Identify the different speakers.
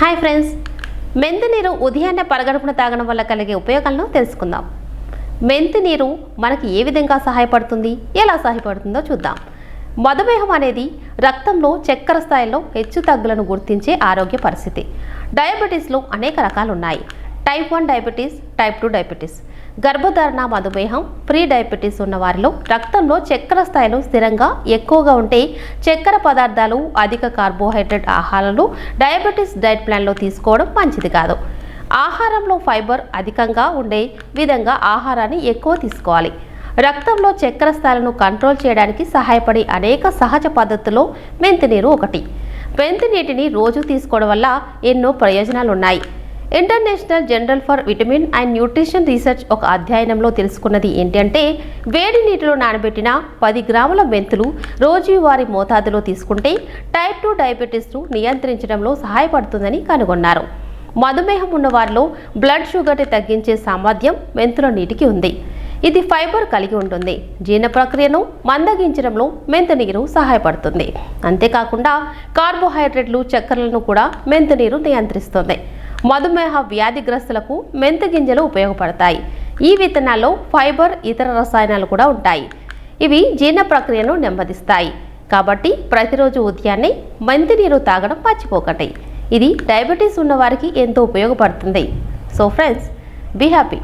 Speaker 1: Hi friends. మెంతి నీరు ఉదయాన్నే పరగడుపున తాగడం వల్ల కలిగే ఉపయోగాలను తెలుసుకుందాం. మెంతి నీరు మనకి ఏ విధంగా సహాయపడుతుంది? ఎలా సహాయపడుతుందో చూద్దాం. మధుమేహం అనేది రక్తంలో చక్కెర స్థాయిలో హెచ్చు తగ్గులను గుర్తించే ఆరోగ్య పరిస్థితి. డయాబెటీస్లో అనేక రకాలు ఉన్నాయి type one diabetes type two diabetes. గర్భధారణ మధుమేహం ప్రీ డయాబెటీస్ ఉన్న వారిలో రక్తంలో చక్కెర స్థాయిలు స్థిరంగా ఎక్కువగా ఉంటే చక్కెర పదార్థాలు అధిక కార్బోహైడ్రేట్ ఆహారాలు డయాబెటీస్ డైట్ ప్లాన్లో తీసుకోవడం మంచిది కాదు. ఆహారంలో ఫైబర్ అధికంగా ఉండే విధంగా ఆహారాన్ని ఎక్కువ తీసుకోవాలి. రక్తంలో చక్కెర స్థాయిలను కంట్రోల్ చేయడానికి సహాయపడే అనేక సహజ పద్ధతుల్లో మెంతి నీరు ఒకటి. మెంతి నీటిని రోజు తీసుకోవడం వల్ల ఎన్నో ప్రయోజనాలు ఉన్నాయి international general for vitamin and nutrition research ఒక అధ్యయనంలో తెలుసుకున్నది ఏంటంటే వేడి నీటిలో నానబెట్టిన పది గ్రాముల మెంతులు రోజువారీ మోతాదులో తీసుకుంటే టైప్ టూ డయాబెటీస్ను నియంత్రించడంలో సహాయపడుతుందని కనుగొన్నారు. మధుమేహం ఉన్న వారిలో బ్లడ్ షుగర్ని తగ్గించే సామర్థ్యం మెంతుల నీటికి ఉంది. ఇది ఫైబర్ కలిగి ఉంటుంది. జీర్ణ ప్రక్రియను మందగించడంలో మెంతి నీరు సహాయపడుతుంది. అంతేకాకుండా కార్బోహైడ్రేట్లు చక్కెరలను కూడా మెంతి నీరు నియంత్రిస్తుంది. మధుమేహ వ్యాధిగ్రస్తులకు మెంతి గింజలు ఉపయోగపడతాయి. ఈ విత్తనాల్లో ఫైబర్ ఇతర రసాయనాలు కూడా ఉంటాయి. ఇవి జీర్ణ ప్రక్రియను నెమ్మదిస్తాయి. కాబట్టి ప్రతిరోజు ఉదయాన్నే మెంతి నీరు తాగడం మర్చిపోకండి. ఇది డయాబెటీస్ ఉన్నవారికి ఎంతో ఉపయోగపడుతుంది. So friends be happy.